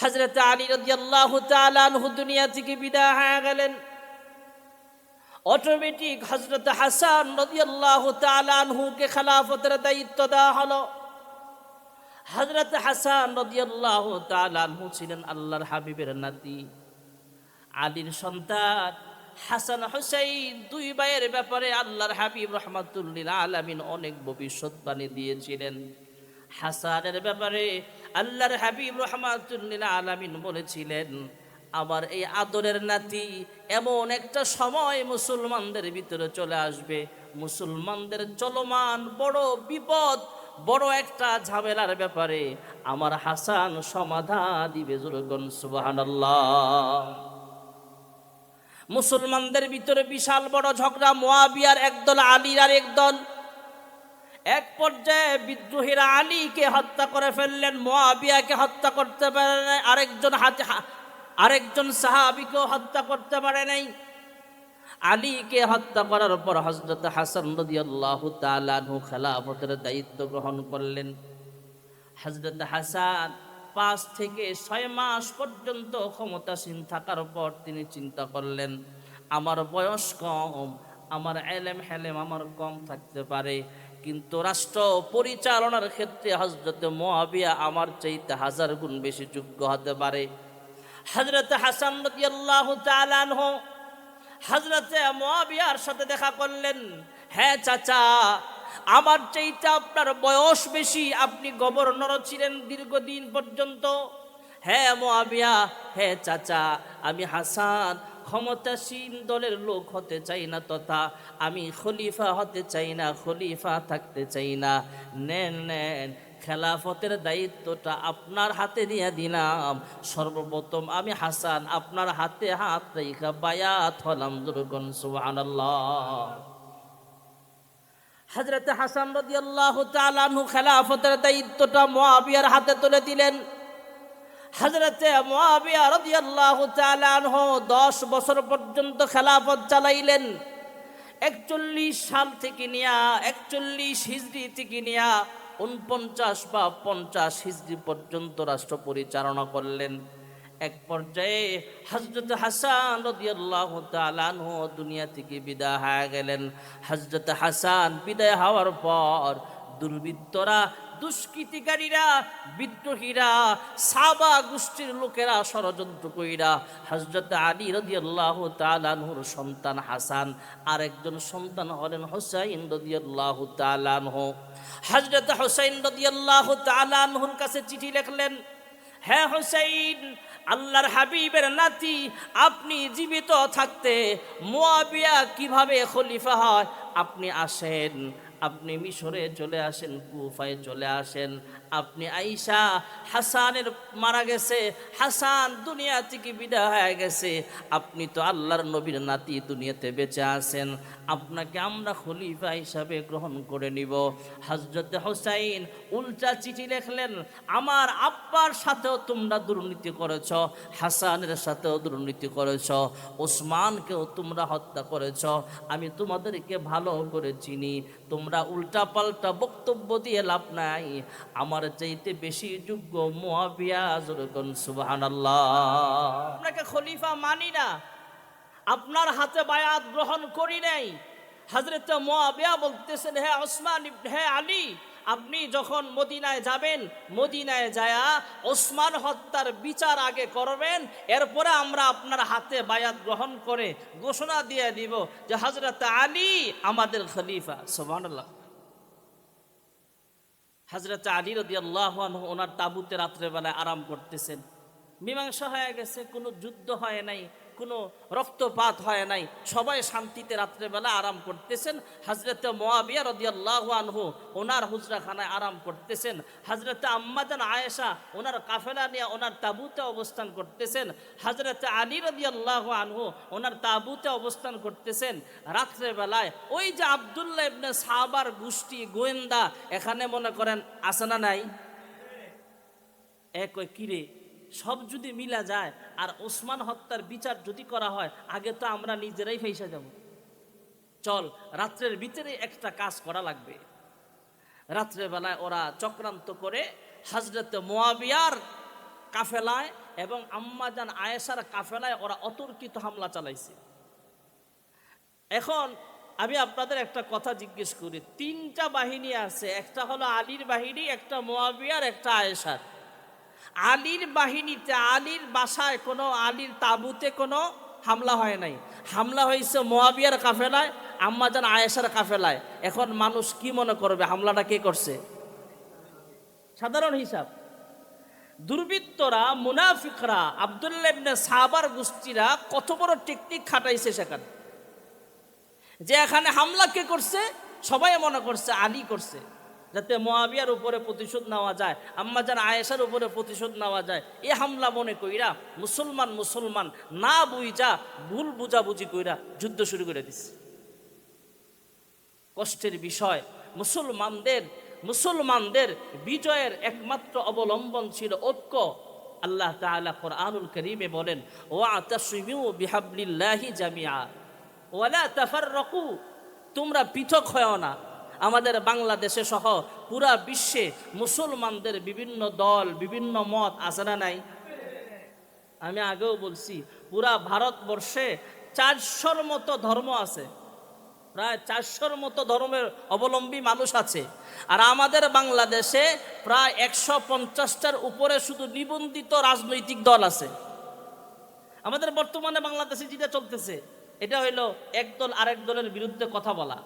হজরত আলী রাদিয়াল্লাহু তাআলা আনহু দুনিয়া থেকে বিদায় হয়ে গেলেন। অটোমেটিক হজরত হাসান রাদিয়াল্লাহু তাআলা আনহুকে খেলাফতের দায়িত্ব দেওয়া হলো। হজরত হাসান রাদিয়াল্লাহু তাআলা আনহু ছিলেন আল্লাহর হাবিবের নাতি। আলীর সন্তান হাসান হুসাইন দুই ভাইয়ের ব্যাপারে আল্লাহর হাবিব রহমাতুল্লিল আলামিন অনেক ভবিষ্যৎবাণী দিয়েছিলেন। হাসানের ব্যাপারে আল্লাহর হাবিব রহমাতুল্লিল আলামিন বলেছিলেন, আমার এই আদরের নাতি এমন একটা সময় মুসলমানদের ভিতরে চলে আসবে। মুসলমানদের চলমান বড় বিপদ, বড় একটা ঝামেলার ব্যাপারে আমার হাসান সমাধা দিবে জুরগন সুবহানাল্লাহ। মুসলমানদের ভিতরে বিশাল বড় ঝগড়া, মোয়াবিয়ার একদল, আলীর আর একদল এক পর্যায়ে বিদ্রোহীরা আলীকে হত্যা করে ফেললেন মোয়াবিয়াকে হত্যা করতে পারে নাই, আরেকজন হাতে আরেকজন সাহাবিকেও হত্যা করতে পারে নাই। আলীকে হত্যা করার পর হজরত হাসান রাদিয়াল্লাহু তাআলা আনহু খেলাফতের দায়িত্ব গ্রহণ করলেন। হজরত হাসান পাঁচ থেকে ছয় মাস পর্যন্ত ক্ষমতাসীন থাকার পর তিনি চিন্তা করলেন, আমার বয়স কম, আমার এলেম হেলেম আমার কম থাকতে পারে কিন্তু রাষ্ট্র পরিচালনার ক্ষেত্রে হজরত মোয়াবিয়া আমার চাইতে হাজার গুণ বেশি যোগ্য হতে পারে। হজরত হাসান আনহু হজরতে মোয়াবিয়ার সাথে দেখা করলেন হ্যাঁ চাচা, আমার চাইতে আপনার বয়স বেশি, আপনি গভর্নর ছিলেন দীর্ঘদিন পর্যন্ত। হ্যাঁ মোয়াবিয়া হ্যাঁ চাচা, আমি হাসান ক্ষমতাসীন দলের লোক হতে চাই না তথা আমি খলিফা হতে চাই না, খলিফা থাকতে চাই না। নেন নেন, খেলাফতের দায়িত্বটা আপনার হাতে দিয়ে দিলাম। সর্বপ্রথম আমি হাসান, আপনার হাতে হাত রেখা বায়াত হলাম দুর্গন সুবহানাল্লাহ। হজরত হাসান রাদিয়াল্লাহু তাআলা আনহু খেলাফতের দায়িত্বটা মুয়াবিয়ার হাতে তুলে দিলেন। হজরতে 10 বছর পর্যন্ত খেলাফত চালাইলেন। একচল্লিশ সাল থেকে নিয়া, একচল্লিশ হিজড়ি থেকে নিয়া উনপঞ্চাশ বা পঞ্চাশ হিজড়ি পর্যন্ত রাষ্ট্র পরিচালনা করলেন। এক পর্যায়ে হজরত হাসান রদিয়াল্লাহ তালানহ দুনিয়া থেকে বিদায় হয়ে গেলেন। হজরত হাসান বিদায় হওয়ার পর দুর্বৃত্তরা দুষ্কৃতিকারীরা, বিদ্রোহীরা, সাবা গোষ্ঠীর লোকেরা, ষড়যন্ত্র কইরা হজরত আলী রদিয়াল্লাহ তালানহুর সন্তান হাসান আর একজন সন্তান হলেন হোসাইন রদিয়াল্লাহ তালানহ হজরত হোসাইন রদিয়াল্লাহ তালানহুর কাছে চিঠি লিখলেন হ্যাঁ হোসাইন, আল্লাহর হাবিবের নাতি, আপনি জীবিত থাকতে মুয়াবিয়া কীভাবে খলিফা হয়? আপনি আসেন আপনি মিশরে চলে আসেন কুফায় চলে আসেন আপনি আইসা, হাসানের মারা গেছে, হাসান দুনিয়া থেকে বিদায় হয়ে গেছে। আপনি তো আল্লাহর নবীর নাতি দুনিয়াতে বেঁচে আছেন। আপনাকে আমরা খলিফা হিসাবে গ্রহণ করে নিব। হজরত হোসাইন উল্টা চিঠি লেখলেন, আমার আব্বার সাথেও তোমরা দুর্নীতি করেছ, হাসানের সাথেও দুর্নীতি করেছ, ওসমানকেও তোমরা হত্যা করেছ। আমি তোমাদেরকে ভালো করে চিনি। তোমরা উল্টা পাল্টা বক্তব্য দিয়ে লাভ নাই। আমার চাইতে বেশি যোগ্য মুয়াবিয়া জরকন সুবহানাল্লাহ। আপনাকে খলিফা মানি না। আপনার হাতে বায়াত গ্রহণ করি নাই। হজরত মুয়াবিয়া বলতেছেন, হে ওসমান হে আলী, আপনি যখন মদিনায় যাবেন, মদিনায় যায়া ওসমান হত্যার বিচার আগে করবেন, এরপরে আমরা আপনার হাতে বায়াত গ্রহণ করে ঘোষণা দিয়ে দিব যে হজরত আলী আমাদের খলিফা। সুবহানাল্লাহ। হজরত আলী রদি আল্লাহ ওনার তাবুতে রাত্রেবেলায় আরাম করতেছেন। মীমাংসা হয়ে গেছে, কোনো যুদ্ধ হয় নাই। কোনো রক্তপাত হয় নাই। সবাই শান্তিতে রাত্রেবেলা আরাম করতেছেন। হজরত মোয়াবিয়া রদি আল্লাহ আনহু ওনার হুজরাখানায় আরাম করতেছেন। হজরত আম্মাদান আয়েশা ওনার কাফেলা নিয়ে ওনার তাবুতে অবস্থান করতেছেন। হজরত আলী রদি আল্লাহ আনহু ওনার তাবুতে অবস্থান করতেছেন। রাত্রেবেলায় ওই যে আবদুল্লাহ ইবনে সাহাবার গোষ্ঠী গোয়েন্দা, এখানে মনে করেন, আছে না নাই? এক কিরে সব যদি মিলা যায় আর ওসমান হত্যার বিচার যদি করা হয়, আগে তো আমরা নিজেরাই ফেসে যাব। চল, রাত্রের ভিতরে একটা কাজ করা লাগবে। রাত্রেবেলায় ওরা চক্রান্ত করে হজরত মোয়াবিয়ার কাফেলায় এবং আম্মাজান আয়েশার কাফেলায় ওরা অতর্কিত হামলা চালাইছে। এখন আমি আপনাদের একটা কথা জিজ্ঞেস করি। তিনটা বাহিনী আছে, একটা হলো আলীর বাহিনী, একটা মোয়াবিয়ার, একটা আয়েশার। আলীর বাহিনীতে, আলীর বাসায় কোনো, আলীর তাঁবুতে কোনো হামলা হয় নাই। হামলা হয়েছে মোয়াবিয়ার কাফেলায় আম্মাজান আয়েশার কাফেলায়। এখন মানুষ কি মনে করবে? হামলাটা কে করছে? সাধারণ হিসাব। দুর্বৃত্তরা, মুনাফিকরা, আবদুল্লাহ ইবনে সাহাবার গোষ্ঠীরা কত বড় টেকনিক খাটাইছে সেখানে। যে এখানে হামলা কে করছে? সবাই মনে করছে আলী করছে। যাতে মোয়াবিয়ার উপরে প্রতিশোধ নেওয়া যায়, আম্মা যান আয়েশার উপরে প্রতিশোধ নেওয়া যায়, এ হামলা মনে কইরা মুসলমান মুসলমান না বুঝা ভুল বুঝাবুঝি কইরা যুদ্ধ শুরু করে দিছে। কষ্টের বিষয়, মুসলমানদের মুসলমানদের বিজয়ের একমাত্র অবলম্বন ছিল ঐক্য। আল্লাহ তাআলা কোরআনুল করিমে বলেন ওয়া তাসমিউ জামিআ, ওয়ালা তাফাররাকু, তোমরা পৃথক হও না। আমাদের বাংলাদেশে সহ পুরা বিশ্বে মুসলমানদের বিভিন্ন দল, বিভিন্ন মত আছে না নাই? আমি আগেও বলছি, পুরা ভারতবর্ষে চারশোর মতো ধর্ম আছে। প্রায় চারশোর মতো ধর্মের অবলম্বী মানুষ আছে। আর আমাদের বাংলাদেশে প্রায় একশো পঞ্চাশটার উপরে শুধু নিবন্ধিত রাজনৈতিক দল আছে। আমাদের বর্তমানে বাংলাদেশে যেটা চলতেছে, এটা হইল এক দল আরেক দলের বিরুদ্ধে কথা বলা।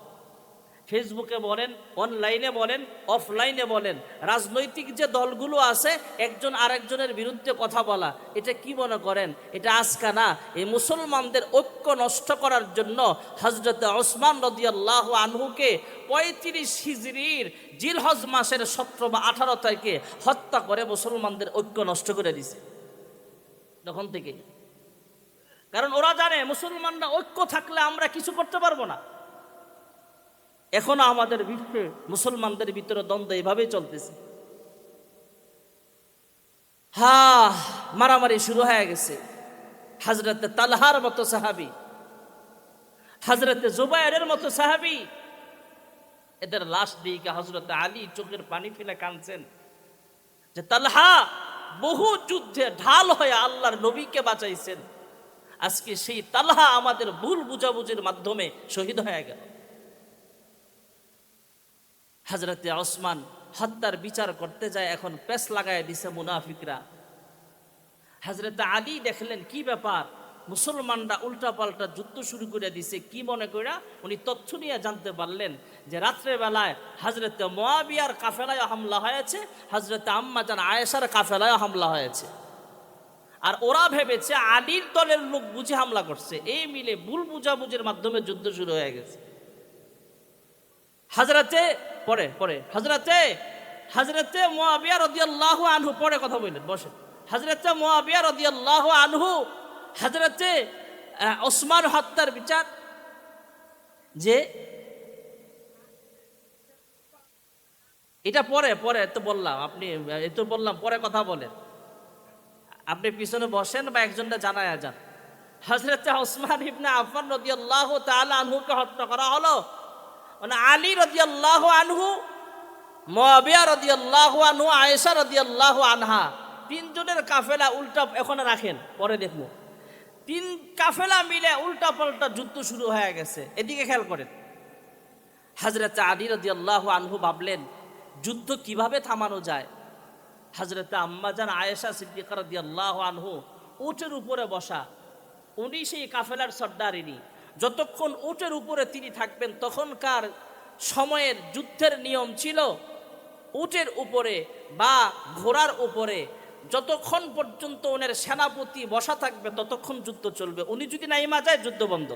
ফেসবুকে বলেন, অনলাইনে বলেন, অফলাইনে বলেন, রাজনৈতিক যে দলগুলো আছে, একজন আরেকজনের বিরুদ্ধে কথা বলা, এটা কি মনে করেন? এটা আজকা না, এই মুসলমানদের ঐক্য নষ্ট করার জন্য হজরত ওসমান রদিয়াল্লাহ আনহুকে পঁয়ত্রিশ হিজড়ির জিলহজ মাসের সতেরো বা আঠারো তারিখে হত্যা করে মুসলমানদের ঐক্য নষ্ট করে দিছে। তখন থেকে কারণ ওরা জানে, মুসলমানরা ঐক্য থাকলে আমরা কিছু করতে পারব না। এখনও আমাদের বিশ্বে মুসলমানদের ভিতরে দ্বন্দ্ব এভাবেই চলতেছে। হা, মারামারি শুরু হয়ে গেছে। হাজরতে তালহার মতো সাহাবি, হাজরতে জুবাইরের মতো সাহাবি, এদের লাশ দিকে হজরত আলী চোখের পানি ফেলে কাঁদছেন যে, তালহা, বহু যুদ্ধে ঢাল হয়ে আল্লাহর নবীকে বাঁচাইছেন। আজকে সেই তালহা আমাদের ভুল বুঝাবুঝির মাধ্যমে শহীদ হয়ে গেল। হাজরতে ওসমান হত্যার বিচার করতে যায়, এখন পেস লাগায় দিছে মুনাফিকরা। হাজরতে আলী দেখলেন, কি ব্যাপার? মুসলমানরা উল্টা পাল্টা যুদ্ধ শুরু করে দিছে, কি মনে কইরা? উনি তথ্য নিয়ে জানতে পারলেন যে রাত্রে বেলায় হাজরতে মোয়াবিয়ার কাফেলায় হামলা হয়েছে হাজরতে আম্মাজান আয়েশার কাফেলায় হামলা হয়েছে। আর ওরা ভেবেছে আলীর দলের লোক বুঝে হামলা করছে, এই মিলে ভুল বুঝাবুঝির মাধ্যমে যুদ্ধ শুরু হয়ে গেছে। হাজরাতে পরে পরে। হাজরাতে হাজরাতে মোয়াবিয়া রদিয়াল্লাহ আনহু, পরে কথা বললেন বসে হাজরাতে মোয়াবিয়া রদিয়াল্লাহ আনহু হাজরাতে ওসমান হত্যার বিচার, যে এটা পরে পরে তো বললাম, আপনি তো বললাম, পরে কথা বলেন। আপনি পিছনে বসেন বা একজনটা জানায় যান। হজরত ওসমান ইবনে আফান রদিয়াল্লাহ তাআলা আনহুকে হত্যা করা হলো। মানে আলী রদিয়াল্লাহ আনহু মুয়াবিয়া রদিয়াল্লাহু আনহু, আয়েশা রদিয়াল্লাহু আনহা, তিনজনের কাফেলা উল্টা এখন রাখেন, পরে দেখব। তিন কাফেলা মিলে উল্টা পাল্টা যুদ্ধ শুরু হয়ে গেছে, এদিকে খেয়াল করেন। হাজরত আলী রদিয়াল্লাহু আনহু ভাবলেন, যুদ্ধ কীভাবে থামানো যায়? হাজরত আম্মাজান আয়েশা সিদ্দিকার দিয়াল্লাহ আনহু উটের উপরে বসা, উনি সেই কাফেলার সর্দারিনী। যতক্ষণ উটের উপরে তিনি থাকবেন, তখনকার সময়ের যুদ্ধের নিয়ম ছিল উটের উপরে বা ঘোড়ার উপরে যতক্ষণ পর্যন্ত ওনার সেনাপতি বসা থাকবে, ততক্ষণ যুদ্ধ চলবে। উনি যদি নাইমা যায়, যুদ্ধ বন্ধ।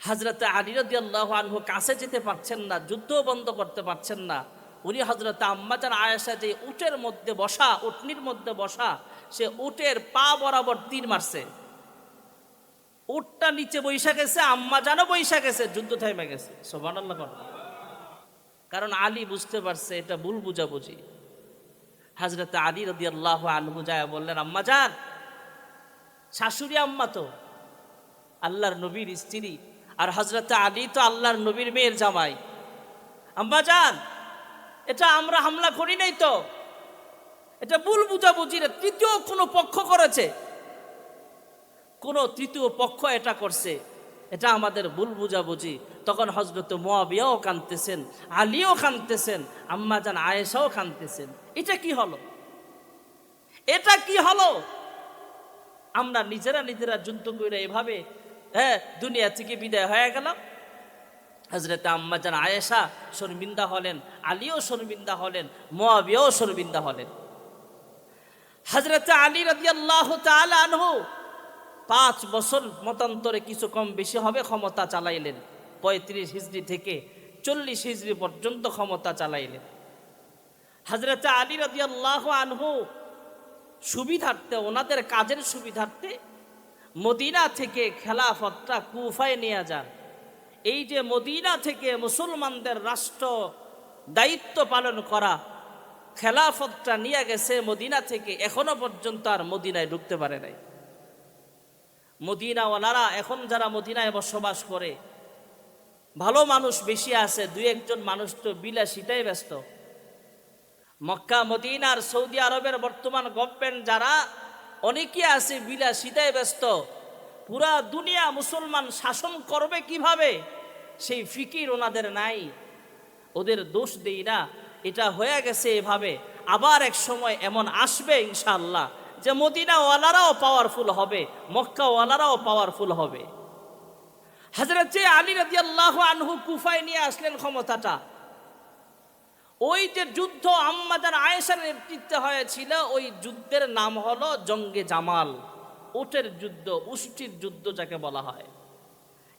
হাজরতে আলী রাদিয়াল্লাহু আনহু কাছে যেতে পারছেন না, যুদ্ধ বন্ধ করতে পারছেন না। উনি হজরত আম্মাজান আয়েশা যে উটের মধ্যে বসা, উটনির মধ্যে বসা, সে উটের পা বরাবর তীর মারছে। উটটা নিচে বৈশা গেছে, আম্মা জানো বৈশা গেছে, যুদ্ধ থেমে গেছে। সোবানাল্লাহ কারণ আলী বুঝতে পারছে, এটা ভুল বুঝাবুঝি। হাজরত আলী রদি আল্লাহ আনহু যায় বললেন, আম্মা যান। শাশুড়ি আম্মা তো। আল্লাহর নবীর স্ত্রী। আর হজরত আলী তো আল্লাহর নবীর মেয়ের জামাই। আম্মা যান, এটা আমরা হামলা করি নাই তো। এটা ভুল বুঝাবুঝির তৃতীয় কোনো পক্ষ করেছে। কোনো তৃতীয় পক্ষ এটা করছে, এটা আমাদের ভুল বুঝাবুঝি। তখন হজরত মোয়াবিয়াও কানতেছেন আলীও কানতেছেন আম্মাজান আয়েশাও কানতেছেন এটা কি হলো? এটা কি হলো? আমরা নিজেরা নিজেরা যুদ্ধ করে এভাবে হ্যাঁ দুনিয়া থেকে বিদায় হয়ে গেলাম। হজরত আম্মাজান আয়েশা শর্মিন্দা হলেন, আলীও শর্মিন্দা হলেন মোয়াবিয়াও শর্মিন্দা হলেন। হজরত আলী রাদিয়াল্লাহু আনহু পাঁচ বছর মতান্তরে কিছু কম বেশি হবে, ক্ষমতা চালাইলেন। পঁয়ত্রিশ হিজড়ি থেকে চল্লিশ হিজড়ি পর্যন্ত ক্ষমতা চালাইলেন। হজরত আলী রাদিয়াল্লাহ আনহু সুবিধার্থে, ওনাদের কাজের সুবিধার্থে মদিনা থেকে খেলাফতটা কুফায় নিয়ে যান। এই যে মদিনা থেকে মুসলমানদের রাষ্ট্র দায়িত্ব পালন করা খেলাফতটা নিয়ে গেছে মদিনা থেকে, এখনও পর্যন্ত আর মদিনায় ঢুকতে পারে নাই। মদিনাওয়ালারা এখন যারা মদিনায় বসবাস করে, ভালো মানুষ বেশি আছে, দুই একজন মানুষ তো বিলাসিতায় ব্যস্ত। মক্কা মদিনার সৌদি আরবের বর্তমান গভর্নমেন্ট যারা, অনেকে আছে বিলাসিতায় ব্যস্ত। পুরা দুনিয়া মুসলমান শাসন করবে কীভাবে, সেই ফিকির ওনাদের নাই। ওদের দোষ দেই না। এটা হয়ে গেছে এভাবে। আবার এক সময় এমন আসবে ইনশাআল্লাহ। যে মদিনাওয়ালারাও পাওয়ারফুল হবে, মক্কাওয়ালারাও পাওয়ারফুল হবে। হাজরত যে আলী রাজি আল্লাহ আনহু কুফায় নিয়ে আসলেন ক্ষমতাটা, ওই যে যুদ্ধ আম্মাদার আয়েশার নেতৃত্বে হয়েছিল, ওই যুদ্ধের নাম হলো জঙ্গে জামাল, উটের যুদ্ধ, উষ্টির যুদ্ধ যাকে বলা হয়।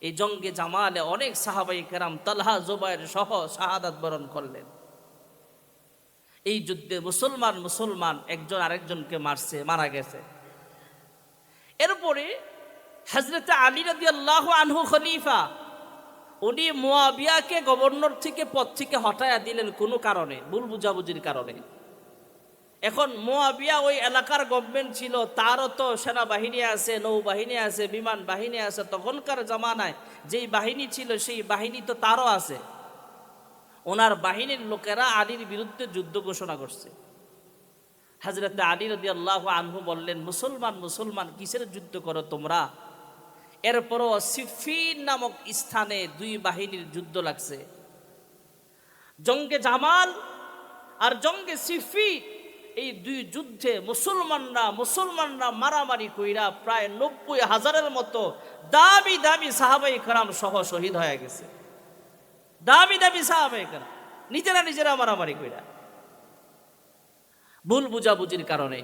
এই জঙ্গে জামালে অনেক সাহাবাই কেরাম তালহা, জোবাইর সহ শাহাদাত বরণ করলেন। এই যুদ্ধে মুসলমান মুসলমান, একজন আরেকজনকে মারছে, মারা গেছে। এরপরে হজরত আলী রাজি আল্লাহ আনহু খলিফা, উনি মোয়াবিয়াকে গভর্নর থেকে পদ থেকে হটায়া দিলেন কোনো কারণে, ভুল বুঝাবুঝির কারণে। এখন মোয়াবিয়া ওই এলাকার গভর্নমেন্ট ছিল, তারও তো সেনাবাহিনী আছে, নৌবাহিনী আছে, বিমান বাহিনী আছে, তখনকার জামানায় যেই বাহিনী ছিল, সেই বাহিনী তো তারও আছে। ওনার বাহিনীর লোকেরা আলীর বিরুদ্ধে যুদ্ধ ঘোষণা করছে। হাজরত আলী রদি আল্লাহ আনহু বললেন, মুসলমান মুসলমান, কিসের যুদ্ধ করো তোমরা? এরপরও সিফিন নামক স্থানে দুই বাহিনীর যুদ্ধ লাগছে। জঙ্গে জামাল আর জঙ্গে সিফি এই দুই যুদ্ধে মুসলমানরা মুসলমানরা মারামারি কইরা প্রায় নব্বই হাজারের মতো দামি দামি সাহাবাই কারাম সহ শহীদ হয়ে গেছে। দামি সাহাবাই কারাম নিজেরা নিজেরা মারামারি কইরা। ভুল বুঝাবুঝির কারণে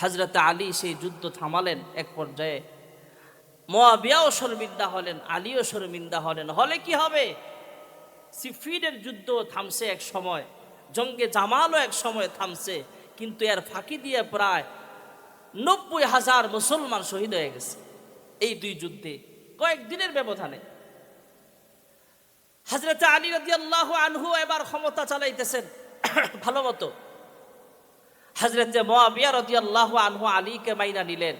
হাজরত আলী সেই যুদ্ধ থামালেন এক পর্যায়ে। মোয়াবিয়াও শর্মিন্দা হলেন, আলীও শর্মিন্দা হলেন। হলে কি হবে? সিফিনের যুদ্ধ থামছে এক সময়, জঙ্গে জামালও এক সময় থামছে, কিন্তু এর ফাঁকি দিয়ে প্রায় নব্বই হাজার মুসলমান শহীদ হয়ে গেছে। এই দুই যুদ্ধে কয়েকদিনের ব্যবধানে। হাজরত আলী রাজি আল্লাহ আনহু এবার ক্ষমতা চালাইতেছেন। ভালো মতো। হজরত মোয়াবিয়া রদি আল্লাহ আনহু আলীকে মাইনা নিলেন।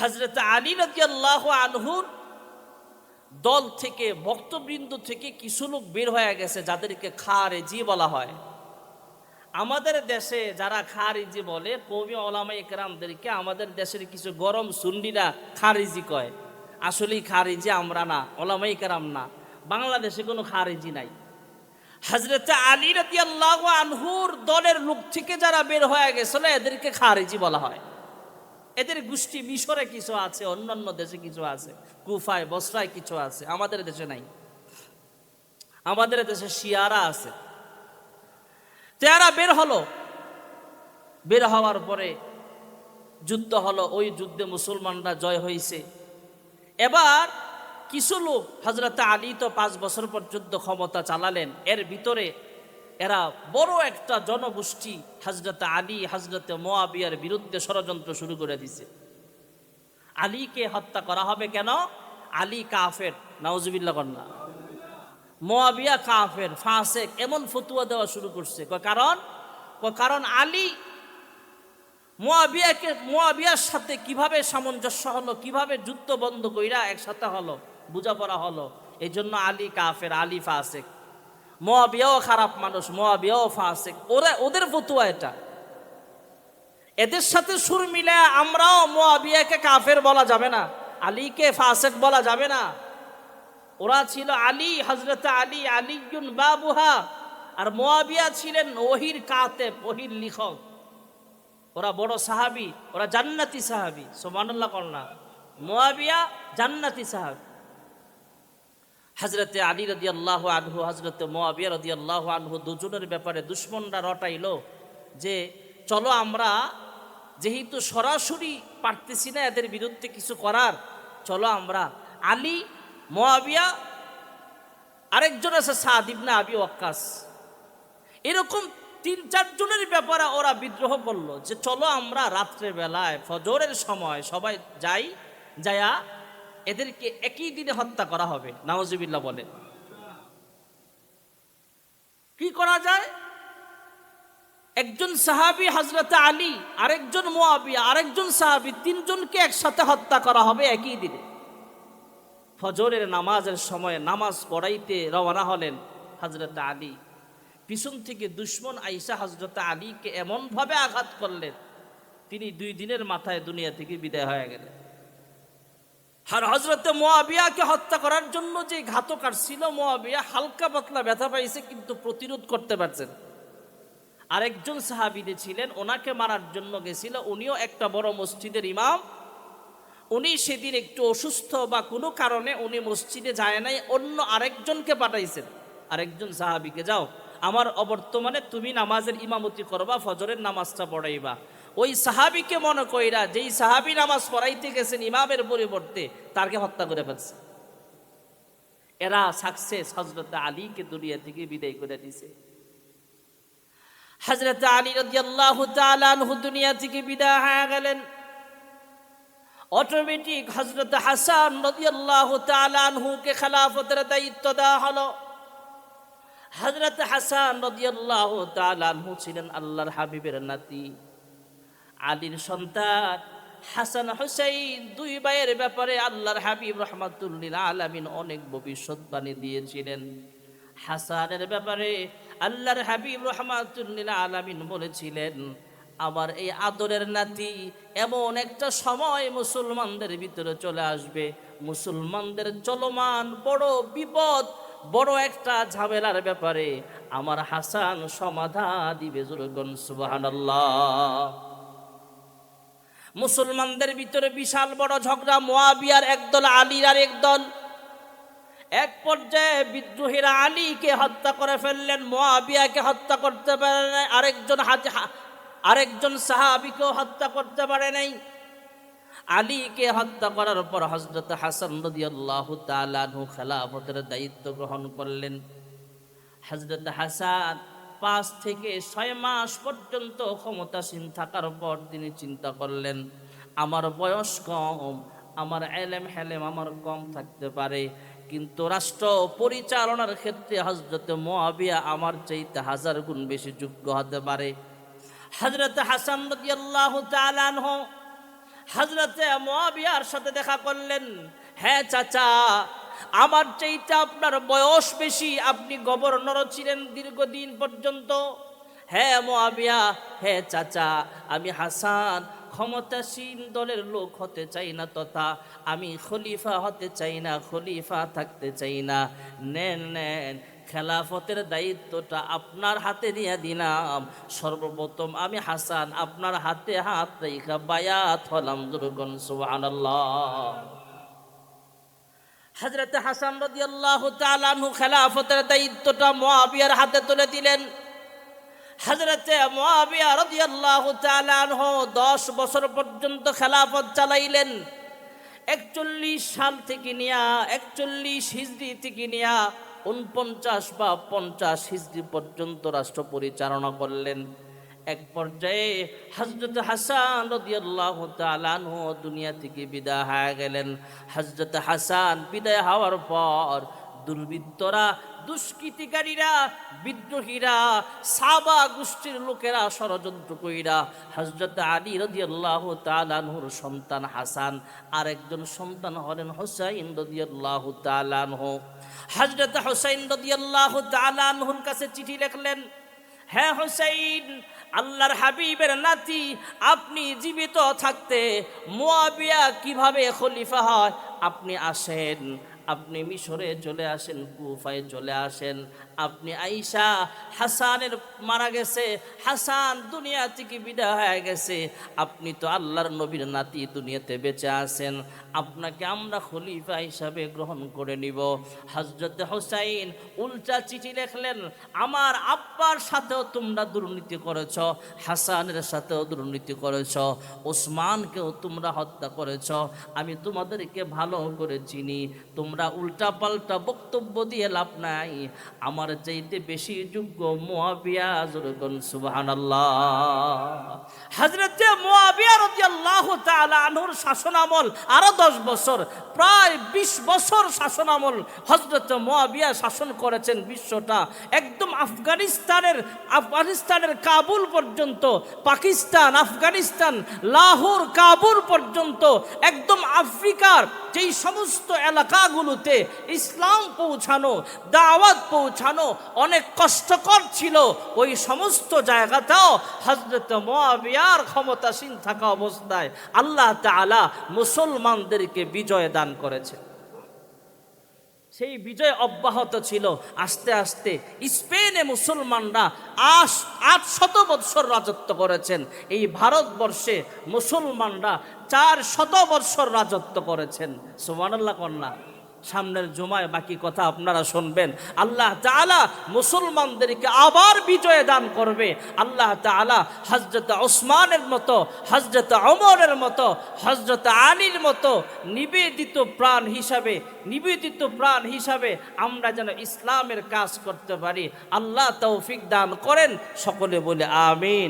হজরত আলী রদি আল্লাহ আনহুর দল থেকে ভক্তবৃন্দ থেকে কিছু লোক বের হয়ে গেছে যাদেরকে খারেজি বলা হয়। আমাদের দেশে যারা খারিজি বলে কবি ওলামা একরামদেরকে আমাদের দেশের কিছু গরম সুন্ডিরা খারিজি কয়। আসলেই খারিজি আমরা না ওলামা একরাম না। বাংলাদেশে কোনো খারিজি নাই। হজরত আলী রতি আল্লাহ আনহুর দলের লোক থেকে যারা বের হয়ে গেছিল, এদেরকে খারিজি বলা হয়। এদের গোষ্ঠী মিশরে কিছু আছে, অন্যান্য দেশে কিছু আছে, কুফায়, বসরায় কিছু আছে, আমাদের দেশে নাই। আমাদের দেশে শিয়ারা আছে। তেরা বের হলো। বের হওয়ার পরে যুদ্ধ হলো, ওই যুদ্ধে মুসলমানরা জয় হয়েছে এবার কিছু লোক হজরত আলী তো পাঁচ বছর পর্যন্ত ক্ষমতা চালালেন। এর ভিতরে এরা বড় একটা জনগোষ্ঠী হজরত আলী হজরত মোয়াবিয়ার বিরুদ্ধে ষড়যন্ত্র শুরু করে দিছে। আলীকে হত্যা করা হবে কেন? আলী কাফের নাউজুবিল্লা কন্যা। মোয়াবিয়া কাফের, ফাঁসেক, এমন ফতুয়া দেওয়া শুরু করছে। কারণ? কারণ আলী মোয়াবিয়াকে, মোয়াবিয়ার সাথে কীভাবে সামঞ্জস্য হলো, কীভাবে যুদ্ধ বন্ধ কইরা একসাথে হলো বোঝাপড়া হলো। এই জন্য আলী কাফের আলী ফাসেক মোয়াবিয়াও খারাপ মানুষ, মোয়াবিয়াও ফাসেক। ওরা, ওদের ফতুয়া এটা। এদের সাথে সুর মিলে আমরাও মোয়াবিয়াকে কাফের বলা যাবে না, আলীকে ফাসেক বলা যাবে না। ওরা ছিল আলী হজরত আলী আলীগুন বাবুহা। আর মোয়াবিয়া ছিলেন ওহির কাতেব, ওহির লিখক। ওরা বড় সাহাবি, ওরা জান্নাতি সাহাবি। সোমানুল্লাহ কন্যা মোয়াবিয়া জান্নাতি সাহাবি। হজরতে আলী রদি আল্লাহ আনহু হজরতে মোয়াবিয়া রদি আল্লাহ আনহু দুজনের ব্যাপারে দুশ্মনরা রটাইল যে, চলো আমরা যেহেতু সরাসরি পারতেছি না এদের বিরুদ্ধে কিছু করার, চলো আমরা আলী, মোয়াবিয়া, আরেকজন আছে সাদ ইবনা আবি ওয়াক্কাস। এরকম তিন চারজনের ব্যাপারে ওরা বিদ্রোহ করল যে, চলো আমরা রাত্রে বেলায় ফজরের সময় সবাই যাই, যায়া এদেরকে একই দিনে হত্যা করা হবে নাওজিবিল্লা বলে। কি করা যায়? একজন সাহাবি হজরত আলী, আরেকজন মোয়াবিয়া, আরেকজন সাহাবি, তিনজনকে একসাথে হত্যা করা হবে একই দিনে। ফজরের নামাজের সময় নামাজ পড়াইতে রওনা হলেন হজরত আলী। পিছন থেকে দুশ্মন আইসা হজরত আলীকে এমনভাবে আঘাত করলেন, তিনি দুই দিনের মাথায় দুনিয়া থেকে বিদায় হয়ে গেলেন। আর হজরতে মোয়াবিয়াকে হত্যা করার জন্য যে ঘাতক আর ছিল মোয়াবিয়া হালকা পাতলা ব্যথা পাইছে, কিন্তু প্রতিরোধ করতে পারছেন আরেকজন সাহাবিদে ছিলেন, ওনাকে মারার জন্য গেছিল, উনিও একটা বড় মসজিদের ইমাম। উনি সেদিন একটু অসুস্থ বা কোনো কারণে উনি মসজিদে যায় নাই, অন্য আরেকজনকে পাঠাইছেন। আরেকজন সাহাবিকে, যাও, আমার অবর্তমানে তুমি নামাজের ইমামতি করবা, ফজরের নামাজটা পড়াইবা। ওই সাহাবিকে মনে কইরা, যেই সাহাবি নামাজ পড়াইতে গেছেন, ইমামের পরিবর্তে, তারকে হত্যা করে ফেলছে। এরা সাকসেস হজরত আলীকে দুনিয়া থেকে বিদায় করে দিছে। হজরত আলী রাদিয়াল্লাহু তাআলা আনহু দুনিয়া থেকে বিদায় হয়ে গেলেন। অটোমেটিক হজরত হাসান রাদিয়াল্লাহু তাআলা আনহুকে খেলাফতের দায়িত্ব দেওয়া হলো। হজরত হাসান রাদিয়াল্লাহু তাআলা আনহু ছিলেন আল্লাহর হাবিবের নাতি। আলীর সন্তান, হাসান হুসাইন, দুই ভাইয়ের ব্যাপারে আল্লাহর হাবিব রহমাতুল্লিল আলামিন অনেক ভবিষ্যৎবাণী দিয়েছিলেন। হাসানের ব্যাপারে আল্লাহর হাবিব রহমাতুল্লিল আলামিন বলেছিলেন, আমার এই আদরের নাতি এমন একটা সময় মুসলমানদের ভিতরে চলে আসবে। মুসলমানদের চলমান বড় বিপদ, বড় একটা ঝামেলার ব্যাপারে আমার হাসান সমাধা দিবে জুরগন সুবহানাল্লাহ। মুসলমানদের ভিতরে বিশাল বড় ঝগড়া, মোয়াবিয়ার একদল আলীর আর একদল। এক পর্যায়ে বিদ্রোহীরা আলীকে হত্যা করে ফেললেন, মোয়াবিয়াকে হত্যা করতে পারে নাই, আরেকজন আরেকজন সাহাবিকেও হত্যা করতে পারে নাই। আলীকে হত্যা করার পর হজরত হাসান রদি আল্লাহ তালু খেলাফতের দায়িত্ব গ্রহণ করলেন। হজরত হাসান পাঁচ থেকে ছয় মাস পর্যন্ত ক্ষমতাসীন থাকার পর তিনি চিন্তা করলেন, আমার বয়স কম, আমার এলেম হেলেম আমার কম থাকতে পারে। কিন্তু রাষ্ট্র পরিচালনার ক্ষেত্রে হজরত মোয়াবিয়া আমার চাইতে হাজার গুণ বেশি যোগ্য হতে পারে। হজরত হাসান আল্লাহ তালানহ হজরতে মোয়াবিয়ার সাথে দেখা করলেন হ্যাঁ চাচা আমার চাইতে আপনার বয়স বেশি, আপনি গভর্নর ছিলেন দীর্ঘদিন পর্যন্ত। হ্যাঁ মোয়াবিয়া হ্যাঁ চাচা, আমি হাসান, ক্ষমতাসীন দলের লোক হতে চাই না তথা, আমি খলিফা হতে চাই না, খলিফা থাকতে চাই না। নেন নেন, খেলাফতের দায়িত্বটা আপনার হাতে নিয়ে দিলাম। সর্বপ্রথম আমি হাসান, আপনার হাতে হাত রেখা বায়াত হলাম দুর্গন সুবহানাল্লাহ। হজরত হাসান রদি আল্লাহ তালু খেলাফতের দায়িত্বটা মোয়াবিয়ার হাতে তুলে দিলেন। হজরতে মোয়াবিয়া রদি আল্লাহ তালানহ দশ বছর পর্যন্ত খেলাফত চালাইলেন। একচল্লিশ সাল থেকে নিয়া একচল্লিশ হিজড়ি থেকে নিয়া উনপঞ্চাশ বা পঞ্চাশ হিজড়ি পর্যন্ত রাষ্ট্র পরিচালনা করলেন। এক পর্যায়ে হজরত হাসান রদিয়াল্লাহ তালানহ দুনিয়া থেকে বিদায় হয়ে গেলেন। হজরত হাসান বিদায় হওয়ার পর দুর্বৃত্তরা, দুষ্কৃতিকারীরা, বিদ্রোহীরা, সাবা গোষ্ঠীর লোকেরা ষড়যন্ত্র কইরা হজরত আলী রদিয়াল্লাহ তালানহুর সন্তান হাসান আরেকজন সন্তান হলেন হোসাইন রদিয়াল্লাহ তালানহ হজরত হোসাইন রদিয়াল্লাহ তালানহুর কাছে চিঠি লিখলেন হ্যাঁ হোসাইন, আল্লাহর হাবিবের নাতি, আপনি জীবিত থাকতে মোয়াবিয়া কীভাবে খলিফা হয়? আপনি আসেন, আপনি মিশরে চলে আসেন, কুফায় চলে আসেন আপনি আইসা, হাসানের মারা গেছে, হাসান দুনিয়া থেকে বিদায় হয়ে গেছে। আপনি তো আল্লাহর নবীর নাতি দুনিয়াতে বেঁচে আছেন। আপনাকে আমরা খলিফা হিসাবে গ্রহণ করে নিব। হজরত হোসাইন উল্টা চিঠি লেখলেন, আমার আব্বার সাথেও তোমরা দুর্নীতি করেছ, হাসানের সাথেও দুর্নীতি করেছ, ওসমানকেও তোমরা হত্যা করেছ। আমি তোমাদেরকে ভালো করে চিনি। তোমরা উল্টা পাল্টা বক্তব্য দিয়ে লাভ নাই। আমার চাইতে বেশি যোগ্য মোয়াবিয়া জোরগন সুবহানাল্লাহ। হযরতে মুয়াবিয়া রাদিয়াল্লাহু তাআলা আনহুর শাসনামল আরও 10 বছর, প্রায় 20 বছর শাসনামল হযরত মুয়াবিয়া শাসন করেছেন বিশ্বটা। একদম আফগানিস্তানের আফগানিস্তানের কাবুল পর্যন্ত, পাকিস্তান, আফগানিস্তান, লাহোর, কাবুল পর্যন্ত, একদম আফ্রিকার যেই সমস্ত এলাকাগুলোতে ইসলাম পৌঁছানো, দাওয়াত পৌঁছানো অনেক কষ্টকর ছিল। ওই সমস্ত জায়গাটাও হজরত মোয়াবিয়ার ক্ষমতাসীন থাকা অবস্থায় আল্লাহ তাআলা মুসলমানদেরকে বিজয় দান করেছে সেই বিজয় অব্যাহত ছিল। আস্তে আস্তে স্পেনে মুসলমানরা আশ, আট শত বৎসর রাজত্ব করেছেন। এই ভারতবর্ষে মুসলমানরা চার শত বৎসর রাজত্ব করেছেন। সুবহানাল্লাহ কন্যা। সামনের জুমায় বাকি কথা আপনারা শুনবেন। আল্লাহ তাআলা মুসলমানদেরকে আবার বিজয় দান করবে। আল্লাহ তাআলা হজরত ওসমানের মতো হজরত অমরের মতো হজরত আলীর মতো নিবেদিত প্রাণ হিসাবে, নিবেদিত প্রাণ হিসাবে আমরা যেন ইসলামের কাজ করতে পারি। আল্লাহ তৌফিক দান করেন, সকলে বলে আমিন।